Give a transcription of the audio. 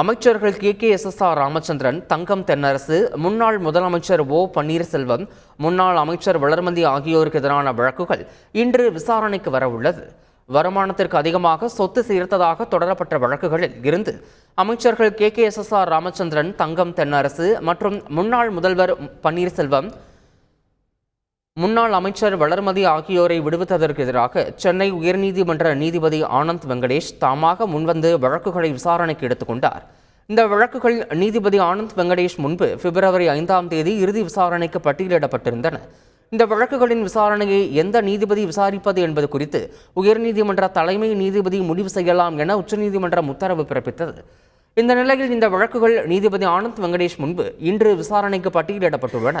அமைச்சர்கள் K. K. S. S. R. Ramachandran Thangam Thennarasu முன்னாள் முதலமைச்சர் ஓ. பன்னீர்செல்வம் முன்னாள் அமைச்சர் வளர்மதி ஆகியோருக்கு எதிரான வழக்குகள் இன்று விசாரணைக்கு வரவுள்ளது. வருமானத்திற்கு அதிகமாக சொத்து சேர்த்ததாக தொடரப்பட்ட வழக்குகளில் இருந்து அமைச்சர்கள் K. K. S. S. R. Ramachandran Thangam Thennarasu மற்றும் முன்னாள் முதல்வர் பன்னீர்செல்வம் முன்னாள் அமைச்சர் வளர்மதி ஆகியோரை விடுவித்ததற்கு எதிராக சென்னை உயர்நீதிமன்ற நீதிபதி ஆனந்த் வெங்கடேஷ் தாமாக முன்வந்து வழக்குகளை விசாரணைக்கு எடுத்துக்கொண்டார் இந்த வழக்குகள் நீதிபதி ஆனந்த் வெங்கடேஷ் முன்பு பிப்ரவரி ஐந்தாம் தேதி இறுதி விசாரணைக்கு பட்டியலிடப்பட்டிருந்தன. இந்த வழக்குகளின் விசாரணையை எந்த நீதிபதி விசாரிப்பது என்பது குறித்து உயர்நீதிமன்ற தலைமை நீதிபதி முடிவு செய்யலாம் என உச்சநீதிமன்றம் உத்தரவு பிறப்பித்தது. இந்த நிலையில் இந்த வழக்குகள் நீதிபதி ஆனந்த் வெங்கடேஷ் முன்பு இன்று விசாரணைக்கு பட்டியலிடப்பட்டுள்ளன.